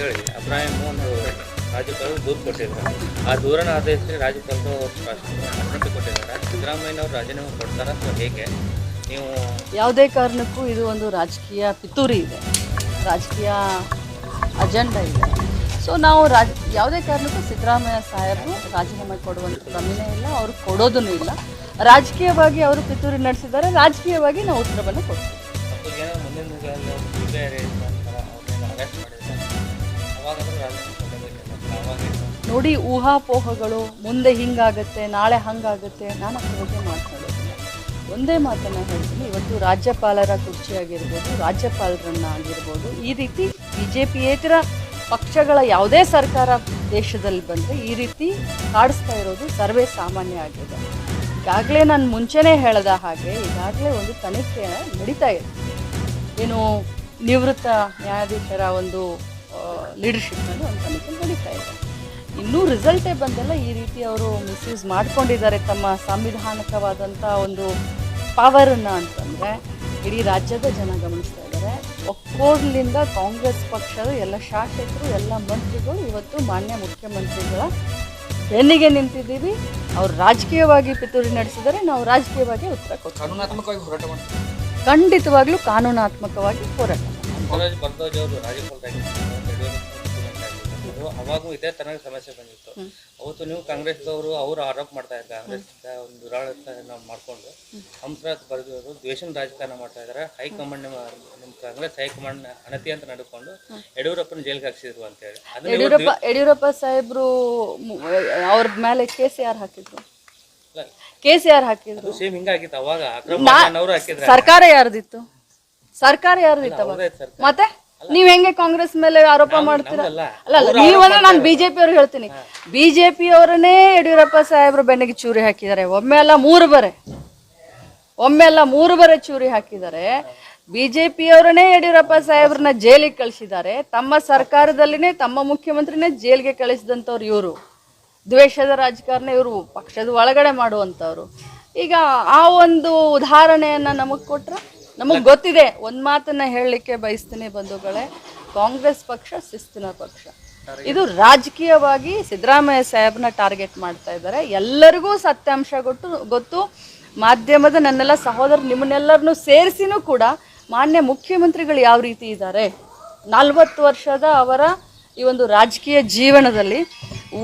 Abraham ಒಂದು ರಾಜ್ಯಪಾಲರು ದೂರು ಕೊಟ್ಟಿದ್ದಾರೆ. ಆ ದೂರನ ಆಧರಿಸಿ ರಾಜ್ಯಪಾಲರು ಅನುಮತಿ ಕೊಟ್ಟಿದ್ದಾರೆ. ಸಿದ್ದರಾಮಯ್ಯನವರು ರಾಜೀನಾಮೆ ಕೊಡ್ತಾರ ಅಥವಾ ಹೇಗೆ? ನೀವು ಯಾವುದೇ ಕಾರಣಕ್ಕೂ ಇದು ಒಂದು ರಾಜಕೀಯ ಪಿತೂರಿ ಇದೆ. ರಾಜಕೀಯ ಅಜೆಂಡಾ ಇದೆ. ಸೊ ನಾವು ರಾಜ್ ಯಾವುದೇ ಕಾರಣಕ್ಕೂ ಸಿದ್ದರಾಮಯ್ಯ ಸಾಹೇಬರು ರಾಜೀನಾಮೆ ಕೊಡುವಂಥ ಪ್ರಮೇಯ ಇಲ್ಲ. ಅವರು ಕೊಡೋದೂ ಇಲ್ಲ. ರಾಜಕೀಯವಾಗಿ ಅವರು ಪಿತೂರಿ ನಡೆಸಿದ್ದಾರೆ. ರಾಜಕೀಯವಾಗಿ ನಾವು ಉತ್ತರವನ್ನು ಕೊಡ್ತೀವಿ. ನೋಡಿ ಊಹಾಪೋಹಗಳು ಮುಂದೆ ಹಿಂಗಾಗತ್ತೆ, ನಾಳೆ ಹಂಗಾಗತ್ತೆ, ನಾನು ಅದ್ರ ಬಗ್ಗೆ ಮಾತನಾಡೋದಿಲ್ಲ ಒಂದೇ ಮಾತನ್ನು ಹೇಳ್ತೀನಿ. ಇವತ್ತು ರಾಜ್ಯಪಾಲರ ಕುರ್ಚಿ ಆಗಿರ್ಬೋದು ರಾಜ್ಯಪಾಲರನ್ನ ಆಗಿರ್ಬೋದು, ಈ ರೀತಿ ಬಿ ಜೆ ಪಿಯೇತರ ಪಕ್ಷಗಳ ಯಾವುದೇ ಸರ್ಕಾರ ದೇಶದಲ್ಲಿ ಬಂದರೆ ಈ ರೀತಿ ಕಾಡಿಸ್ತಾ ಇರೋದು ಸರ್ವೇ ಸಾಮಾನ್ಯ ಆಗಿದೆ. ಈಗಾಗಲೇ ನಾನು ಮುಂಚೆನೇ ಹೇಳಿದ ಹಾಗೆ, ಈಗಾಗಲೇ ಒಂದು ತನಿಖೆ ನಡೀತಾ ಇದೆ. ಏನು ನಿವೃತ್ತ ನ್ಯಾಯಾಧೀಶರ ಒಂದು ಲೀಡರ್ಶಿಪ್ನಲ್ಲಿ ಒಂದು ತನಿಖೆ ನಡೀತಾ ಇದೆ. ಇನ್ನೂ ರಿಸಲ್ಟೇ ಬಂದಲ್ಲ. ಈ ರೀತಿ ಅವರು ಮಿಸ್ಯೂಸ್ ಮಾಡ್ಕೊಂಡಿದ್ದಾರೆ ತಮ್ಮ ಸಾಂವಿಧಾನಿಕವಾದಂಥ ಒಂದು ಪವರನ್ನು ಅಂತಂದರೆ ಇಡೀ ರಾಜ್ಯದ ಜನ ಗಮನಿಸ್ತಾ ಇದ್ದಾರೆ. ಒಕ್ಕೋರ್ಲಿಂದ ಕಾಂಗ್ರೆಸ್ ಪಕ್ಷದ ಎಲ್ಲ ಶಾಸಕರು ಎಲ್ಲ ಮಂತ್ರಿಗಳು ಇವತ್ತು ಮಾನ್ಯ ಮುಖ್ಯಮಂತ್ರಿಗಳ ಬೆನ್ನಿಗೆ ನಿಂತಿದ್ದೀವಿ. ಅವ್ರು ರಾಜಕೀಯವಾಗಿ ಪಿತೂರಿ ನಡೆಸಿದರೆ ನಾವು ರಾಜಕೀಯವಾಗಿ ಉತ್ತರ ಕೊಡ್ತೀವಿ. ಖಂಡಿತವಾಗ್ಲೂ ಕಾನೂನಾತ್ಮಕವಾಗಿ ಹೋರಾಟ. ಬಸವರಾಜ ಭರದ್ವಾಜ್ ಅವರು ಅವಾಗೂ ಇದೇ ತನಕ ಸಮಸ್ಯೆ ಬಂದಿತ್ತು. ಅವತ್ತು ನೀವು ಕಾಂಗ್ರೆಸ್ದವರು ಅವರು ಆರೋಪ ಮಾಡ್ತಾ ಇದ್ದಾರೆ ಕಾಂಗ್ರೆಸ್ ಒಂದು ದುರಾಡಳಿತ ಮಾಡಿಕೊಂಡು ಹಂಸರಾಜ್ ಬರ್ದಿರೋರು ದ್ವೇಷನ ರಾಜಕಾರಣ ಮಾಡ್ತಾ ಇದ್ದಾರೆ. ಹೈಕಮಾಂಡ್ ನಿಮ್ಮ ಕಾಂಗ್ರೆಸ್ ಹೈಕಮಾಂಡ್ ಅನತಿ ಅಂತ ನಡ್ಕೊಂಡು ಯಡಿಯೂರಪ್ಪನ ಜೈಲಿಗೆ ಹಾಕ್ಸಿದ್ರು ಅಂತ ಹೇಳಿ. ಯಡಿಯೂರಪ್ಪ ಯಡಿಯೂರಪ್ಪ ಸಾಹೇಬ್ರು ಅವ್ರ ಮೇಲೆ ಕೇಸ್ ಯಾರು ಹಾಕಿದ್ರು. ಕೆ ಕೇಸ್ ಯಾರು ಹಾಕಿದ್ರು ಸೇಮ್ ಹಿಂಗಾಗಿತ್ತು ಅವಾಗ ಸರ್ಕಾರ ಯಾರ್ದಿತ್ತು? ಸರ್ಕಾರ ಯಾರು? ಮತ್ತೆ? ನೀವ್ ಹೆಂಗೆ ಕಾಂಗ್ರೆಸ್ ಮೇಲೆ ಆರೋಪ ಮಾಡ್ತೀರಾ? ಅಲ್ಲ ಅಲ್ಲ ನೀವಂದ್ರೆ ನಾನು ಬಿಜೆಪಿ ಅವ್ರು ಹೇಳ್ತೀನಿ. ಬಿಜೆಪಿ ಅವರನ್ನೇ ಯಡಿಯೂರಪ್ಪ ಸಾಹೇಬ್ರು ಬೆನ್ನಿಗೆ ಚೂರಿ ಹಾಕಿದ್ದಾರೆ. ಒಮ್ಮೆ ಅಲ್ಲ ಮೂರು ಬರೆ. ಒಮ್ಮೆ ಅಲ್ಲ ಮೂರು ಬರೆ ಚೂರಿ ಹಾಕಿದ್ದಾರೆ. ಬಿಜೆಪಿಯವರನ್ನೇ ಯಡಿಯೂರಪ್ಪ ಸಾಹೇಬ್ರನ್ನ ಜೈಲಿಗೆ ಕಳಿಸಿದ್ದಾರೆ. ತಮ್ಮ ಸರ್ಕಾರದಲ್ಲಿನೇ ತಮ್ಮ ಮುಖ್ಯಮಂತ್ರಿನೇ ಜೈಲಿಗೆ ಕಳಿಸಿದಂಥವ್ರು ಇವರು. ದ್ವೇಷದ ರಾಜಕಾರಣ ಇವರು ಪಕ್ಷದ ಒಳಗಡೆ ಮಾಡುವಂಥವ್ರು. ಈಗ ಆ ಒಂದು ಉದಾಹರಣೆಯನ್ನು ನಮಗೆ ಕೊಟ್ರೆ? ನಮಗೆ ಗೊತ್ತಿದೆ ಒಂದ್ ಮಾತನ್ನ ಹೇಳಲಿಕ್ಕೆ ಬಯಸ್ತೀನಿ ಬಂಧುಗಳೇ ಕಾಂಗ್ರೆಸ್ ಪಕ್ಷ ಶಿಸ್ತಿನ ಪಕ್ಷ. ಇದು ರಾಜಕೀಯವಾಗಿ ಸಿದ್ದರಾಮಯ್ಯ ಸಾಹೇಬ್ನ ಟಾರ್ಗೆಟ್ ಮಾಡ್ತಾ ಇದ್ದಾರೆ. ಎಲ್ಲರಿಗೂ ಸತ್ಯಾಂಶ ಗೊತ್ತು ಗೊತ್ತು. ಮಾಧ್ಯಮದ ನನ್ನೆಲ್ಲ ಸಹೋದರ ನಿಮ್ಮನ್ನೆಲ್ಲರನ್ನು ಸೇರಿಸಿನೂ ಕೂಡ ಮಾನ್ಯ ಮುಖ್ಯಮಂತ್ರಿಗಳು ಯಾವ ರೀತಿ ಇದ್ದಾರೆ? ನಲವತ್ತು ವರ್ಷದ ಅವರ ಈ ಒಂದು ರಾಜಕೀಯ ಜೀವನದಲ್ಲಿ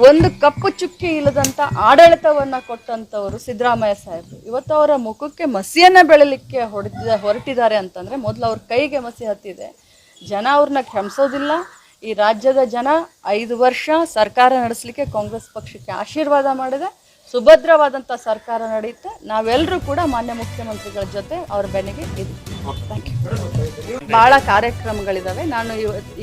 ಒಂದು ಕಪ್ಪು ಚುಕ್ಕಿ ಇಲ್ಲದಂಥ ಆಡಳಿತವನ್ನು ಕೊಟ್ಟಂಥವರು ಸಿದ್ದರಾಮಯ್ಯ ಸಾಹೇಬರು ಇವತ್ತು ಅವರ ಮುಖಕ್ಕೆ ಮಸಿಯನ್ನು ಬೆಳಲಿಕ್ಕೆ ಹೊಡೆದ ಹೊರಟಿದ್ದಾರೆ ಅಂತಂದರೆ ಮೊದಲು ಅವ್ರ ಕೈಗೆ ಮಸಿ ಹತ್ತಿದೆ. ಜನ ಅವ್ರನ್ನ ಕ್ಷಮಿಸೋದಿಲ್ಲ. ಈ ರಾಜ್ಯದ ಜನ ಐದು ವರ್ಷ ಸರ್ಕಾರ ನಡೆಸಲಿಕ್ಕೆ ಕಾಂಗ್ರೆಸ್ ಪಕ್ಷಕ್ಕೆ ಆಶೀರ್ವಾದ ಮಾಡಿದೆ. ಸುಭದ್ರವಾದಂಥ ಸರ್ಕಾರ ನಡೆಯುತ್ತೆ. ನಾವೆಲ್ಲರೂ ಕೂಡ ಮಾನ್ಯ ಮುಖ್ಯಮಂತ್ರಿಗಳ ಜೊತೆ ಅವ್ರ ಬೆನ್ನಿಗೆ ಇದ್ದೀವಿ. ಥ್ಯಾಂಕ್ ಯು ಭಾಳ ಕಾರ್ಯಕ್ರಮಗಳಿದ್ದಾವೆ ನಾನು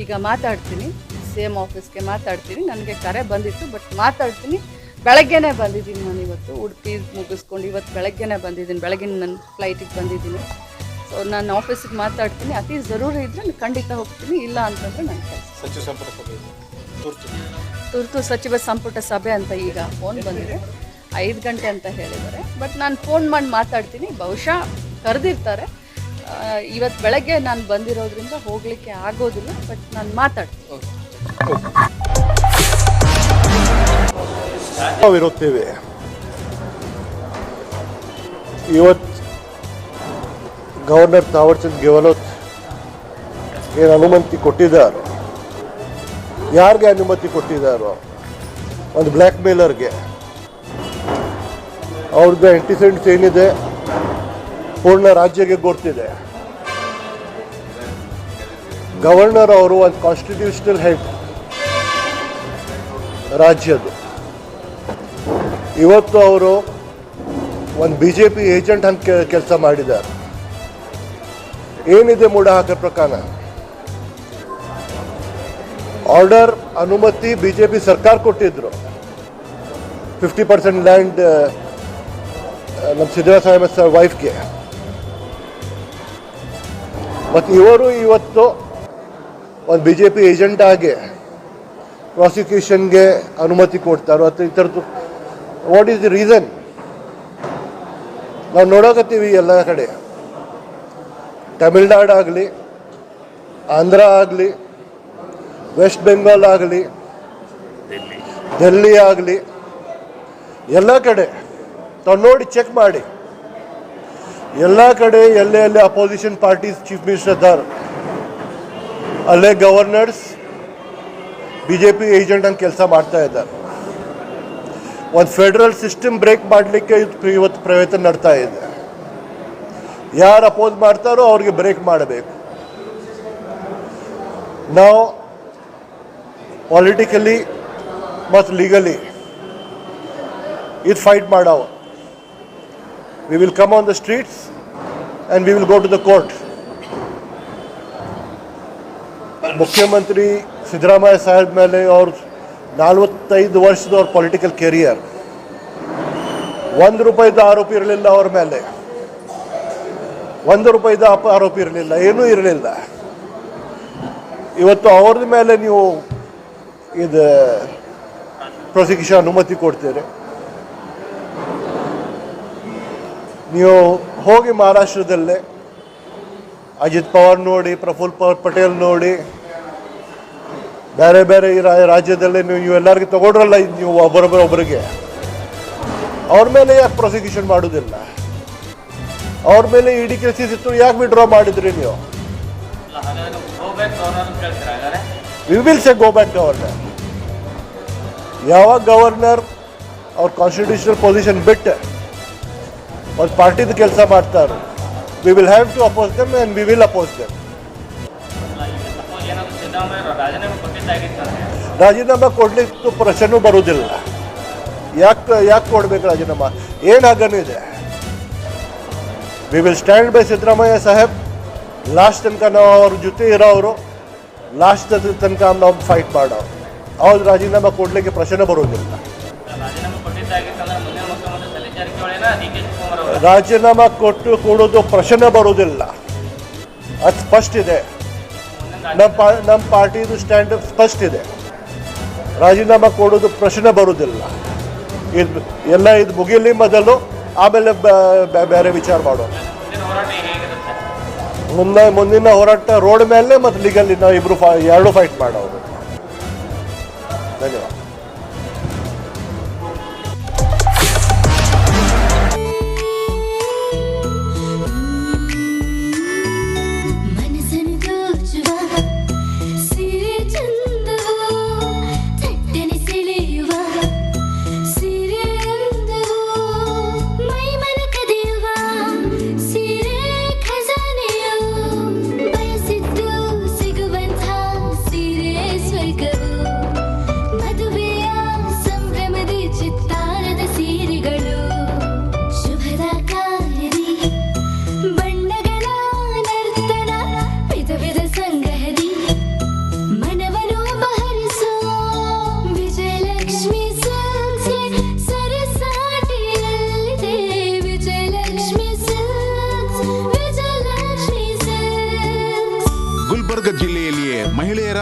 ಈಗ ಮಾತಾಡ್ತೀನಿ. ಸಿ ಎಂ ಆಫೀಸ್ಗೆ ಮಾತಾಡ್ತೀನಿ ನನಗೆ ಕರೆ ಬಂದಿತ್ತು ಬಟ್ ಮಾತಾಡ್ತೀನಿ. ಬೆಳಗ್ಗೆನೇ ಬಂದಿದ್ದೀನಿ ನಾನು ಇವತ್ತು. ಉಡುಪಿ ಮುಗಿಸ್ಕೊಂಡು ಇವತ್ತು ಬೆಳಗ್ಗೆನೇ ಬಂದಿದ್ದೀನಿ. ಬೆಳಗಿನ ನನ್ನ ಫ್ಲೈಟಿಗೆ ಬಂದಿದ್ದೀನಿ. ಸೊ ನಾನು ಆಫೀಸಿಗೆ ಮಾತಾಡ್ತೀನಿ. ಅತಿ ಜರೂರಿ ಇದ್ದರೆ ನಾನು ಖಂಡಿತ ಹೋಗ್ತೀನಿ. ಇಲ್ಲ ಅಂತಂದರೆ ನನ್ನ ಕೆಲಸ ಸಚಿವ ಸಂಪುಟ ಸಭೆ ತುರ್ತು. ತುರ್ತು ಸಚಿವ ಸಂಪುಟ ಸಭೆ ಅಂತ ಈಗ ಫೋನ್ ಬಂದಿದೆ. ಐದು ಗಂಟೆ ಅಂತ ಹೇಳಿದ್ದಾರೆ. ಬಟ್ ನಾನು ಫೋನ್ ಮಾಡಿ ಮಾತಾಡ್ತೀನಿ. ಬಹುಶಃ ಕರೆದಿರ್ತಾರೆ. ಇವತ್ತು ಬೆಳಗ್ಗೆ ನಾನು ಬಂದಿರೋದ್ರಿಂದ ಹೋಗಲಿಕ್ಕೆ ಆಗೋದಿಲ್ಲ ಬಟ್ ನಾನು ಮಾತಾಡ್ತೀನಿ. ನಾವಿರುತ್ತೇವೆ ಇವತ್ತು ಗವರ್ನರ್ ತಾವರ್ಚಂದ್ ಗೆಹ್ಲೋತ್ ಏನು ಅನುಮತಿ ಕೊಟ್ಟಿದ್ದಾರೋ, ಯಾರಿಗೆ ಅನುಮತಿ ಕೊಟ್ಟಿದ್ದಾರೋ, ಒಂದು ಬ್ಲ್ಯಾಕ್ ಮೇಲರ್ಗೆ ಅವ್ರದ್ದು ಎಂಟಿಸೆಂಟ್ಸ್ ಏನಿದೆ, ಪೂರ್ಣ ರಾಜ್ಯಕ್ಕೆ ಗೊತ್ತಿದೆ ಗವರ್ನರ್ ಅವರು ಒಂದು ಕಾನ್ಸ್ಟಿಟ್ಯೂಷನಲ್ ಹೆಡ್ ರಾಜ್ಯದ್ದು. ಇವತ್ತು ಅವರು ಒಂದು ಬಿ ಜೆ ಪಿ ಏಜೆಂಟ್ ಅಂತ ಕೆಲಸ ಮಾಡಿದ್ದಾರೆ. ಏನಿದೆ ಮೂಡ ಹಾಕೋ ಪ್ರಕಾರ? ಆರ್ಡರ್ ಅನುಮತಿ ಬಿ ಜೆ ಪಿ ಸರ್ಕಾರ ಕೊಟ್ಟಿದ್ರು. ಫಿಫ್ಟಿ ಪರ್ಸೆಂಟ್ ಲ್ಯಾಂಡ್ ನಮ್ಮ ಸಿದ್ದರಾಮಯ್ಯ ಸರ್ ವೈಫ್ಗೆ. ಮತ್ತು ಇವರು ಇವತ್ತು ಒಂದು ಬಿ ಜೆ ಪಿ ಏಜೆಂಟ್ ಆಗಿ ಪ್ರಾಸಿಕ್ಯೂಷನ್ಗೆ ಅನುಮತಿ ಕೊಡ್ತಾರೋ ಅಥವಾ ಈ ಥರದ್ದು ವಾಟ್ ಈಸ್ ದಿ ರೀಸನ್ ನಾವು ನೋಡಕತ್ತೀವಿ ಎಲ್ಲ ಕಡೆ. ತಮಿಳ್ನಾಡು ಆಗಲಿ ಆಂಧ್ರ ಆಗಲಿ ವೆಸ್ಟ್ ಬೆಂಗಾಲ್ ಆಗಲಿ ಡೆಲ್ಲಿ ಆಗಲಿ ಎಲ್ಲ ಕಡೆ. ತಾವು ನೋಡಿ ಚೆಕ್ ಮಾಡಿ. ಎಲ್ಲ ಕಡೆ ಎಲ್ಲೇ ಎಲ್ಲೇ ಅಪೋಸಿಷನ್ ಪಾರ್ಟೀಸ್ ಚೀಫ್ ಮಿನಿಸ್ಟರ್ ಇದ್ದಾರೆ. ಅಲ್ಲೇ governors B J P agent ಅಂತ ಕೆಲಸ ಮಾಡ್ತಾ ಇದ್ದಾರೆ. ಒಂದು ಫೆಡರಲ್ ಸಿಸ್ಟಮ್ ಬ್ರೇಕ್ ಮಾಡಲಿಕ್ಕೆ ಇವತ್ತು ಪ್ರಯತ್ನ ನಡ್ತಾ ಇದೆ. ಯಾರು ಅಪೋಸ್ ಮಾಡ್ತಾರೋ ಅವ್ರಿಗೆ ಬ್ರೇಕ್ ಮಾಡಬೇಕು. ನಾವು ಪೊಲಿಟಿಕಲಿ ಮತ್ತು ಲೀಗಲಿ ಇದು fight ಮಾಡಾವ. We will come on the streets and we will go to the court ಮುಖ್ಯಮಂತ್ರಿ ಸಿದ್ದರಾಮಯ್ಯ ಸಾಹೇಬ್ ಮೇಲೆ ಅವ್ರ ನಲ್ವತ್ತೈದು ವರ್ಷದ ಅವ್ರ ಪೊಲಿಟಿಕಲ್ ಕೆರಿಯರ್ ಒಂದು ರೂಪಾಯಿದು ಆರೋಪ ಇರಲಿಲ್ಲ ಅವ್ರ ಮೇಲೆ. ಒಂದು ರೂಪಾಯಿದು ಅಪ ಆರೋಪ ಇರಲಿಲ್ಲ, ಏನೂ ಇರಲಿಲ್ಲ. ಇವತ್ತು ಅವ್ರದ ಮೇಲೆ ನೀವು ಇದು ಪ್ರಾಸಿಕ್ಯೂಷನ್ ಅನುಮತಿ ಕೊಡ್ತೀರಿ. ನೀವು ಹೋಗಿ ಮಹಾರಾಷ್ಟ್ರದಲ್ಲೇ, ಅಜಿತ್ ಪವಾರ್ ನೋಡಿ, ಪ್ರಫುಲ್ ಪಟೇಲ್ ನೋಡಿ ಬೇರೆ ಬೇರೆ ರಾಜ್ಯದಲ್ಲಿ ನೀವು ನೀವು ಎಲ್ಲರಿಗೂ ತಗೊಂಡ್ರಲ್ಲ ನೀವು ಒಬ್ಬರೊಬ್ಬರ ಒಬ್ಬರಿಗೆ ಅವ್ರ ಮೇಲೆ ಯಾಕೆ ಪ್ರಾಸಿಕ್ಯೂಷನ್ ಮಾಡೋದಿಲ್ಲ? ಅವ್ರ ಮೇಲೆ ಇಡಿ ಕೇಸಸ್ ಇತ್ತು, ಯಾಕೆ ವಿಡ್ರಾ ಮಾಡಿದ್ರಿ ನೀವು? We will say go back governor ಯಾವಾಗ ಗವರ್ನರ್ ಅವ್ರ ಕಾನ್ಸ್ಟಿಟ್ಯೂಷನಲ್ ಪೊಸಿಷನ್ ಬಿಟ್ಟು ಒಂದು ಪಾರ್ಟಿದು ಕೆಲಸ ಮಾಡ್ತಾರೆ we will have to oppose them and we will oppose them ರಾಜೀನಾಮೆ ಕೊಡ್ಲಿಕ್ಕೆ ಪ್ರಶ್ನೆನೂ ಬರುವುದಿಲ್ಲ. ಯಾಕೆ ಯಾಕೆ ಕೊಡ್ಬೇಕು ರಾಜೀನಾಮೆ? ಏನು ಇದೆ. We will stand by Siddaramaiah saheb. Last ತನಕ ನಾವು ಅವ್ರ ಜೊತೆ ಇರೋವರು. ಲಾಸ್ಟ್ ತನಕ ನಾವು ಫೈಟ್ ಮಾಡೋ ಅವ್ರು ರಾಜೀನಾಮೆ ಕೊಡಲಿಕ್ಕೆ ಪ್ರಶ್ನೆ ಬರೋದಿಲ್ಲ ರಾಜೀನಾಮೆ ಕೊಟ್ಟು ಕೊಡೋದು ಪ್ರಶ್ನೆ ಬರೋದಿಲ್ಲ ಅದು ಸ್ಪಷ್ಟ ಇದೆ. ನಮ್ಮ ಪಾ, ನಮ್ಮ ಪಾರ್ಟಿದು ಸ್ಟ್ಯಾಂಡ್ ಸ್ಪಷ್ಟ ಇದೆ. ರಾಜೀನಾಮೆ ಕೊಡೋದು ಪ್ರಶ್ನೆ ಬರೋದಿಲ್ಲ. ಇದು, ಎಲ್ಲ ಇದು ಮುಗಿಲಿ ಮೊದಲು, ಆಮೇಲೆ ಬೇರೆ ವಿಚಾರ ಮಾಡೋಣ. ಮುಂದೆ, ಮುಂದಿನ ಹೋರಾಟ ರೋಡ್ ಮೇಲೆ ಮತ್ತು ಲೀಗಲ್ಲಿ ನಾವು ಇಬ್ಬರು ಫಾ, ಎರಡು ಫೈಟ್ ಮಾಡೋದು ಧನ್ಯವಾದ.